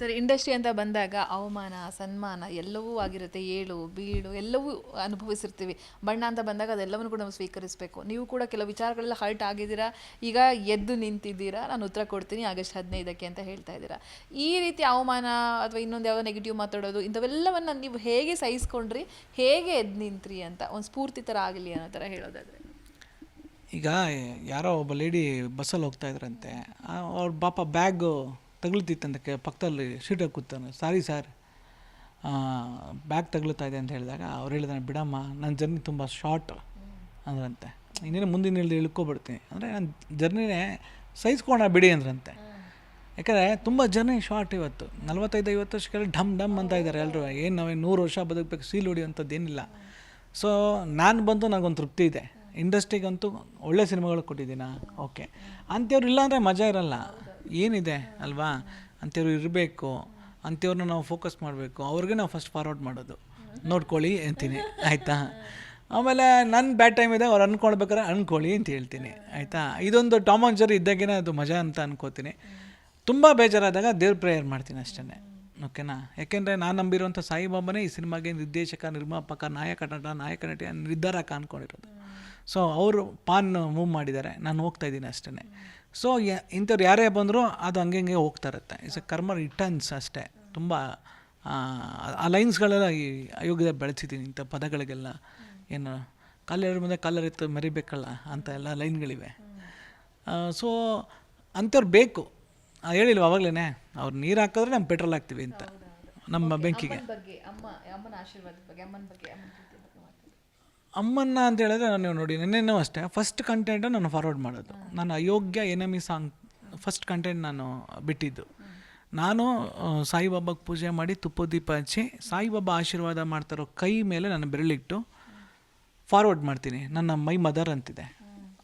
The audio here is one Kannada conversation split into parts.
ಸರ್ ಇಂಡಸ್ಟ್ರಿ ಅಂತ ಬಂದಾಗ ಅವಮಾನ, ಸನ್ಮಾನ ಎಲ್ಲವೂ ಆಗಿರುತ್ತೆ. ಏಳು ಬೀಳು ಎಲ್ಲವೂ ಅನುಭವಿಸಿರ್ತೀವಿ. ಬಣ್ಣ ಅಂತ ಬಂದಾಗ ಅದೆಲ್ಲವನ್ನು ಕೂಡ ನಾವು ಸ್ವೀಕರಿಸಬೇಕು. ನೀವು ಕೂಡ ಕೆಲವು ವಿಚಾರಗಳೆಲ್ಲ ಹರ್ಟ್ ಆಗಿದ್ದೀರಾ? ಈಗ ಎದ್ದು ನಿಂತಿದ್ದೀರಾ? ನಾನು ಉತ್ತರ ಕೊಡ್ತೀನಿ. ಆಗಸ್ಟ್ ಹದಿನೈದಕ್ಕೆ ಅಂತ ಹೇಳ್ತಾ ಇದ್ದೀರಾ. ಈ ರೀತಿ ಅವಮಾನ ಅಥವಾ ಇನ್ನೊಂದು ಯಾವುದೋ ನೆಗೆಟಿವ್ ಮಾತಾಡೋದು, ಇಂಥವೆಲ್ಲವನ್ನು ನೀವು ಹೇಗೆ ಸಹಿಸ್ಕೊಂಡ್ರಿ? ಹೇಗೆ ಎದ್ದು ನಿಂತ್ರಿ ಅಂತ ಒಂದು ಸ್ಫೂರ್ತಿ ಥರ ಆಗಲಿ ಅನ್ನೋ ಥರ ಹೇಳೋದಾದರೆ. ಈಗ ಯಾರೋ ಒಬ್ಬ ಲೇಡಿ ಬಸ್ಸಲ್ಲಿ ಹೋಗ್ತಾ ಇದ್ರಂತೆ. ಅವ್ರ ಪಾಪ ಬ್ಯಾಗು ತಗುಲ್ತಿತ್ತಂತೆ ಕೆ- ಪಕ್ಕದಲ್ಲಿ ಸೀಟ್ ಕೂತಾನೆ ಸಾರಿ ಸರ್ ಬ್ಯಾಗ್ ತಗುಲ್ತಾ ಇದೆ ಅಂತ ಹೇಳಿದಾಗ ಅವ್ರು ಹೇಳಿದಾನೆ, ಬಿಡಮ್ಮ, ನನ್ನ ಜರ್ನಿ ತುಂಬ ಶಾರ್ಟ್ ಅಂದ್ರಂತೆ. ಇನ್ನೇನು ಮುಂದಿನ ಹೇಳಿ ಇಳ್ಕೊಬಿಡ್ತೀನಿ. ಅಂದರೆ ನನ್ನ ಜರ್ನಿನೇ ಸಹಿಸ್ಕೋಣ ಬಿಡಿ ಅಂದ್ರಂತೆ. ಯಾಕಂದರೆ ತುಂಬ ಜರ್ನಿ ಶಾರ್ಟ್ ಇವತ್ತು. ನಲ್ವತ್ತೈದು, ಐವತ್ತು ವರ್ಷಕ್ಕೆಲ್ಲ ಢಮ್ ಡಮ್ ಅಂತ ಇದ್ದಾರೆ ಎಲ್ಲರೂ ಏನು ನಾವೇನು ನೂರು ವರ್ಷ ಬದುಕಬೇಕು, ಸೀಲ್ ಹೊಡಿಯೋಂಥದ್ದು ಏನಿಲ್ಲ. ಸೊ, ನಾನು ಬಂದು ನನಗೊಂದು ತೃಪ್ತಿ ಇದೆ. ಇಂಡಸ್ಟ್ರಿಗಂತೂ ಒಳ್ಳೆ ಸಿನಿಮಾಗಳು ಕೊಟ್ಟಿದ್ದೀನ? ಓಕೆ. ಅಂಥವ್ರು ಇಲ್ಲ ಅಂದರೆ ಮಜಾ ಇರಲ್ಲ. ಏನಿದೆ ಅಲ್ವಾ? ಅಂಥವ್ರು ಇರಬೇಕು. ಅಂಥವ್ರನ್ನ ನಾವು ಫೋಕಸ್ ಮಾಡಬೇಕು. ಅವ್ರಿಗೆ ನಾವು ಫಸ್ಟ್ ಫಾರ್ವರ್ಡ್ ಮಾಡೋದು. ನೋಡ್ಕೊಳ್ಳಿ ಅಂತೀನಿ. ಆಯಿತಾ? ಆಮೇಲೆ ನನ್ನ ಬ್ಯಾಡ್ ಟೈಮ್ ಇದೆ, ಅವ್ರು ಅನ್ಕೊಳ್ಬೇಕಾದ್ರೆ ಅನ್ಕೊಳ್ಳಿ ಅಂತ ಹೇಳ್ತೀನಿ. ಆಯಿತಾ? ಇದೊಂದು ಟಾಮ್ ಆನ್ ಜರ್ ಇದ್ದಾಗೇನೆ ಅದು ಮಜಾ ಅಂತ ಅನ್ಕೋತೀನಿ. ತುಂಬ ಬೇಜಾರಾದಾಗ ದೇವ್ರ ಪ್ರೇಯರ್ ಮಾಡ್ತೀನಿ ಅಷ್ಟೇ ಓಕೆನಾ? ಯಾಕೆಂದರೆ ನಾನು ನಂಬಿರುವಂಥ ಸಾಯಿಬಾಬನೇ ಈ ಸಿನಿಮಾಗೆ ನಿರ್ದೇಶಕ, ನಿರ್ಮಾಪಕ, ನಾಯಕ, ನಟ, ನಾಯಕ, ನಟಿ ನಿರ್ಧಾರಕ ಅಂದ್ಕೊಂಡಿರೋದು ಸೊ ಅವರು ಪಾನ್ ಮೂವ್ ಮಾಡಿದ್ದಾರೆ. ನಾನು ಹೋಗ್ತಾ ಇದ್ದೀನಿ ಅಷ್ಟೇ ಸೊ ಇಂಥವ್ರು ಯಾರೇ ಬಂದರೂ ಅದು ಹಂಗೆ ಹಂಗೆ ಹೋಗ್ತಾ ಇರುತ್ತೆ. ಇಟ್ಸ್ ಎ ಕರ್ಮ ರಿಟರ್ನ್ಸ್ ಅಷ್ಟೇ. ತುಂಬ ಆ, ಲೈನ್ಸ್ಗಳೆಲ್ಲ ಈ ಅಯೋಗ್ಯದ ಬೆಳೆಸಿದ್ದೀನಿ ಇಂಥ ಪದಗಳಿಗೆಲ್ಲ. ಏನು ಕಾಲೆರ ಮುಂದೆ ಕಾಲರಿತ್ತು ಮರಿಬೇಕಲ್ಲ ಅಂತ ಎಲ್ಲ ಲೈನ್ಗಳಿವೆ ಸೊ ಅಂಥವ್ರು ಬೇಕು. ಹೇಳಿಲ್ವ ಅವಾಗಲೇ ಅವ್ರು ನೀರು ಹಾಕಿದ್ರೆ ನಮ್ಮ ಪೆಟ್ರೋಲ್ ಹಾಕ್ತೀವಿ ಅಂತ. ನಮ್ಮ ಬೆಂಕಿಗೆ. ಅಮ್ಮನ್ನ ಅಂತ ಹೇಳಿದ್ರೆ ನಾನು ನೋಡಿ ನಿನ್ನೆನೂ ಅಷ್ಟೇ ಫಸ್ಟ್ ಕಂಟೆಂಟ್ ನಾನು ಫಾರ್ವರ್ಡ್ ಮಾಡೋದು. ನಾನು Ayogya enemy song first content ನಾನು ಬಿಟ್ಟಿದ್ದು. ನಾನು ಸಾಯಿಬಾಬಾಗೆ ಪೂಜೆ ಮಾಡಿ ತುಪ್ಪ ದೀಪ ಹಚ್ಚಿ ಸಾಯಿಬಾಬಾ ಆಶೀರ್ವಾದ ಮಾಡ್ತಾರೋ ಕೈ ಮೇಲೆ ನಾನು ಬೆರಳಿಟ್ಟು ಫಾರ್ವರ್ಡ್ ಮಾಡ್ತೀನಿ. ನನ್ನ ಮೈ ಮದರ್ ಅಂತಿದೆ.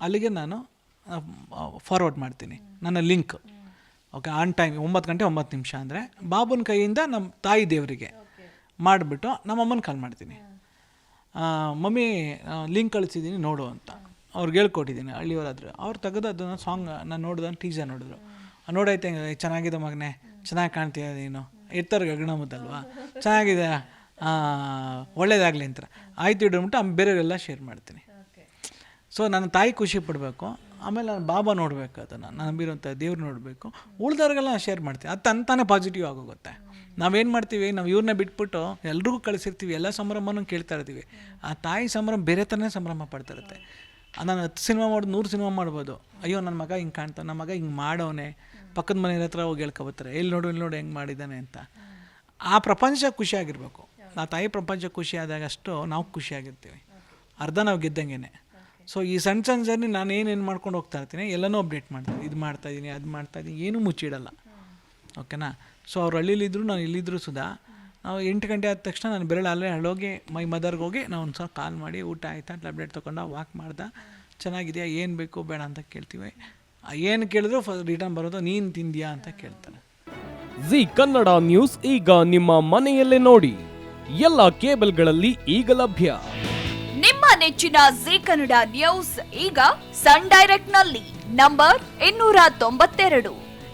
ಅಲ್ಲಿಗೆ ನಾನು ಫಾರ್ವರ್ಡ್ ಮಾಡ್ತೀನಿ. ನನ್ನ ಲಿಂಕ್ ಓಕೆ ಆನ್ ಟೈಮ್ ಒಂಬತ್ತು ಗಂಟೆ ಒಂಬತ್ತು ನಿಮಿಷ ಅಂದರೆ ಬಾಬುನ ಕೈಯಿಂದ ನಮ್ಮ ತಾಯಿ ದೇವರಿಗೆ ಮಾಡಿಬಿಟ್ಟು ನಮ್ಮಮ್ಮನ ಕಾಲ್ ಮಾಡ್ತೀನಿ. ಮಮ್ಮಿ ಲಿಂಕ್ ಕಳಿಸಿದ್ದೀನಿ ನೋಡು ಅಂತ. ಅವ್ರಿಗೆ ಹೇಳ್ಕೊಟ್ಟಿದ್ದೀನಿ ಹಳ್ಳಿಯವರಾದ್ರೆ. ಅವ್ರು ತೆಗೆದು ಅದನ್ನು ಸಾಂಗ್ ನಾನು ನೋಡಿದ ಟೀಸರ್ ನೋಡಿದ್ರು. ನೋಡೈತೆ ಚೆನ್ನಾಗಿದೆ ಮಗನೇ ಚೆನ್ನಾಗಿ ಕಾಣ್ತೀಯ ನೀನು. ಇರ್ತಾರೆ ಗಗನಮುದ್ದಲ್ವಾ? ಚೆನ್ನಾಗಿದೆ ಒಳ್ಳೇದಾಗಲಿ ಅಂತ ಆಯ್ತು ಇಡ್ಬಿಟ್ಟು ಆಮೇಲೆ ಬೇರೆಯವರೆಲ್ಲ ಶೇರ್ ಮಾಡ್ತೀನಿ. ಸೊ ನನ್ನ ತಾಯಿ ಖುಷಿ ಪಡಬೇಕು. ಆಮೇಲೆ ನಾನು ಬಾಬಾ ನೋಡಬೇಕು ಅದನ್ನು. ನಾನು ನಂಬಿರೋಂಥ ದೇವ್ರು ನೋಡಬೇಕು. ಉಳ್ದವ್ರಿಗೆಲ್ಲ ಶೇರ್ ಮಾಡ್ತೀನಿ. ಅದು ತಂತಾನೆ ಪಾಸಿಟಿವ್ ಆಗೋಗುತ್ತೆ ನಾವೇನು ಮಾಡ್ತೀವಿ ನಾವು ಇವ್ರನ್ನ ಬಿಟ್ಬಿಟ್ಟು ಎಲ್ರಿಗೂ ಕಳಿಸಿರ್ತೀವಿ ಎಲ್ಲ ಸಂಭ್ರಮನೂ ಕೇಳ್ತಾ ಇರ್ತೀವಿ. ಆ ತಾಯಿ ಸಂಭ್ರಮ ಬೇರೆ ಥರನೇ ಸಂಭ್ರಮ ಪಡ್ತಾ ಇರುತ್ತೆ ನಾನು ಹತ್ತು ಸಿನಿಮಾ ಮಾಡೋದು ನೂರು ಸಿನಿಮಾ ಮಾಡ್ಬೋದು. ಅಯ್ಯೋ ನನ್ನ ಮಗ ಹಿಂಗೆ ಕಾಣ್ತಾನೆ ನಮ್ಮ ಮಗ ಹಿಂಗೆ ಮಾಡೋನೆ. ಪಕ್ಕದ ಮನೆಯ ಹತ್ರ ಹೋಗಿ ಹೇಳ್ಕೊಬತ್ತಾರೆ ಎಲ್ಲಿ ನೋಡು ಇಲ್ಲಿ ನೋಡು ಹೆಂಗೆ ಮಾಡಿದ್ದಾನೆ ಅಂತ. ಆ ಪ್ರಪಂಚ ಖುಷಿಯಾಗಿರ್ಬೇಕು ಆ ತಾಯಿ ಪ್ರಪಂಚ ಖುಷಿ ಆದಾಗ ಅಷ್ಟು ನಾವು ಖುಷಿಯಾಗಿರ್ತೀವಿ ಅರ್ಧ ನಾವು ಗೆದ್ದಂಗೆ ಸೊ ಈ ಸಣ್ಣ ಸಣ್ಣ ಜರ್ನಿ ನಾನು ಏನೇನು ಮಾಡ್ಕೊಂಡು ಹೋಗ್ತಾ ಇರ್ತೀನಿ ಎಲ್ಲನೂ ಅಪ್ಡೇಟ್ ಮಾಡ್ತೀನಿ. ಇದು ಮಾಡ್ತಾ ಇದ್ದೀನಿ ಅದು ಮಾಡ್ತಾ ಇದ್ದೀನಿ ಏನೂ ಮುಚ್ಚಿಡಲ್ಲ. ಓಕೆನಾ ಸೊ ಅವ್ರು ಹಳ್ಳಿಲಿದ್ರು ನಾನು ಇಲ್ಲಿದ್ದರೂ ಸುಧಾ ನಾವು ಎಂಟು ಗಂಟೆ ಆದ ತಕ್ಷಣ ನಾನು ಬೆರಳು ಅಲ್ಲೇ ಹಳೋಗಿ ಮೈ ಮದರ್ಗೆ ಹೋಗಿ ನಾವು ಒಂದು ಸಲ ಕಾಲ್ ಮಾಡಿ ಊಟ ಆಯಿತಾ ಟ್ಯಾಬ್ಲೆಟ್ ತೊಗೊಂಡ ವಾಕ್ ಮಾಡ್ದೆ. ಚೆನ್ನಾಗಿದೆಯಾ ಏನು ಬೇಕು ಬೇಡ ಅಂತ ಕೇಳ್ತೀವಿ. ಏನು ಕೇಳಿದ್ರು ಫ ರಿಟರ್ನ್ ಬರೋದು ನೀನು ತಿಂದ್ಯಾ ಅಂತ ಕೇಳ್ತಾರೆ. ಜಿ ಕನ್ನಡ ನ್ಯೂಸ್ ಈಗ ನಿಮ್ಮ ಮನೆಯಲ್ಲೇ ನೋಡಿ. ಎಲ್ಲ ಕೇಬಲ್ಗಳಲ್ಲಿ ಈಗ ಲಭ್ಯ. ನಿಮ್ಮ ನೆಚ್ಚಿನ ಜಿ ಕನ್ನಡ ನ್ಯೂಸ್ ಈಗ ಸನ್ ಡೈರೆಕ್ಟ್ನಲ್ಲಿ ನಂಬರ್ ಇನ್ನೂರ ತೊಂಬತ್ತೆರಡು.